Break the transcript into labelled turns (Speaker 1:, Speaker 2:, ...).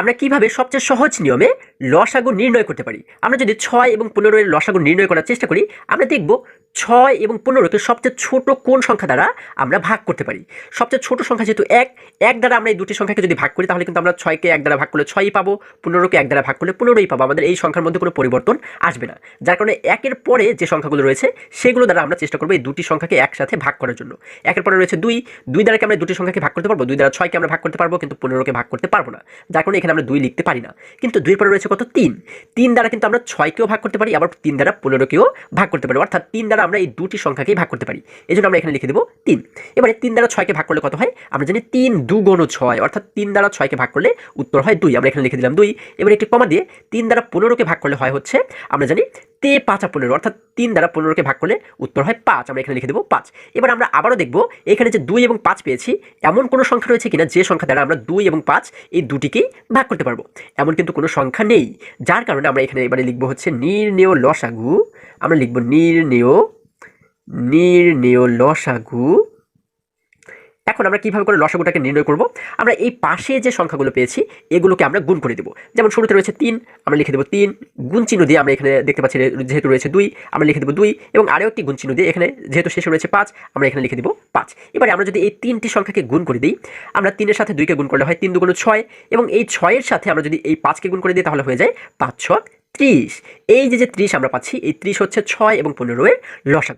Speaker 1: আমরা কীভাবে সবচেয়ে সহজ নিয়মে লসাগু নির্ণয় করতে পারি? আমরা যদি ছয় এবং পনেরো এর লসাগু নির্ণয় করার চেষ্টা করি, আমরা দেখব ছয় এবং পনেরোকে সবচেয়ে ছোট কোন সংখ্যা দ্বারা আমরা ভাগ করতে পারি। সবচেয়ে ছোট সংখ্যা যেহেতু এক এক দ্বারা আমরা এই দুটি সংখ্যাকে যদি ভাগ করি, তাহলে কিন্তু আমরা ছয়কে এক দ্বারা ভাগ করলে ছয়ই পাবো, পনেরোকে এক দ্বারা ভাগ করলে পনেরোই পাবো। আমাদের এই সংখ্যার মধ্যে কোনো পরিবর্তন আসবে না। যার কারণে একের পরে যে সংখ্যাগুলো রয়েছে, সেগুলো দ্বারা আমরা চেষ্টা করব এই দুটি সংখ্যাকে একসাথে ভাগ করার জন্য। একের পরে রয়েছে দুই দুই দ্বারা কি আমরা দুটি সংখ্যাকে ভাগ করতে পারব, দুই দ্বারা ছয়কে আমরা ভাগ করতে পারব, কিন্তু পনেরোকে ভাগ করতে পারব না। যার কারণে এখানে আমরা দুই লিখতে পারি না। কিন্তু দুই পরে রয়েছে কত? তিন। তিন দ্বারা কিন্তু আমরা ছয়কেও ভাগ করতে পারি, আবার তিন দ্বারা পনেরোকেও ভাগ করতে পারি। অর্থাৎ তিন দ্বারা আমরা এই দুটি সংখ্যাকেই ভাগ করতে পারি। এই জন্য আমরা এখানে লিখে দেবো তিন। এবারে তিন দ্বারা ছয়কে ভাগ করলে কত হয়? আমরা জানি তিন দুগুণ ছয়। অর্থাৎ তিন দ্বারা ছয়কে ভাগ করলে উত্তর হয় দুই। আমরা এখানে লিখে দিলাম দুই। এবার একটি কমা দিয়ে তিন দ্বারা পনেরোকে ভাগ করলে হয় হচ্ছে, আমরা জানি তে পাঁচা পনেরো, অর্থাৎ তিন দ্বারা পনেরোকে ভাগ করলে উত্তর হয় পাঁচ। আমরা এখানে লিখে দেবো পাঁচ। এবার আমরা আবারও দেখব এখানে যে দুই এবং পাঁচ পেয়েছি, এমন কোনো সংখ্যা রয়েছে কিনা যে সংখ্যা দ্বারা আমরা দুই এবং পাঁচ এই দুটিকেই ভাগ করতে পারব। এমন কিন্তু কোনো সংখ্যা নেই, যার কারণে আমরা এখানে এবারে লিখব হচ্ছে নির্ণেয় লসাগু। আমরা লিখব নির্ণেয় নির্ণেয় লসাগু এখন আমরা কীভাবে করে লসাগুটাকে নির্ণয় করব? আমরা এই পাশে যে সংখ্যাগুলো পেয়েছি, এগুলোকে আমরা গুণ করে দেবো। যেমন শুরুতে রয়েছে তিন, আমরা লিখে দেবো তিন। গুণ চিহ্ন দিয়ে আমরা এখানে দেখতে পাচ্ছি যেহেতু রয়েছে দুই, আমরা লিখে দেবো দুই এবং আরও একটি গুণ চিহ্ন দিয়ে এখানে যেহেতু শেষে রয়েছে পাঁচ, আমরা এখানে লিখে দেবো পাঁচ। এবারে আমরা যদি এই তিনটি সংখ্যাকে গুণ করে দিই, আমরা তিনের সাথে দুইকে গুণ করলে হয় তিন দুগুণ ছয় এবং এই ছয়ের সাথে আমরা যদি এই পাঁচকে গুণ করে দিই, তাহলে হয়ে যায় পাঁচ ছ ত্রিশ। এই যে যে ত্রিশ আমরা পাচ্ছি, এই ত্রিশ হচ্ছে ছয় এবং পনেরো এর লসাগু।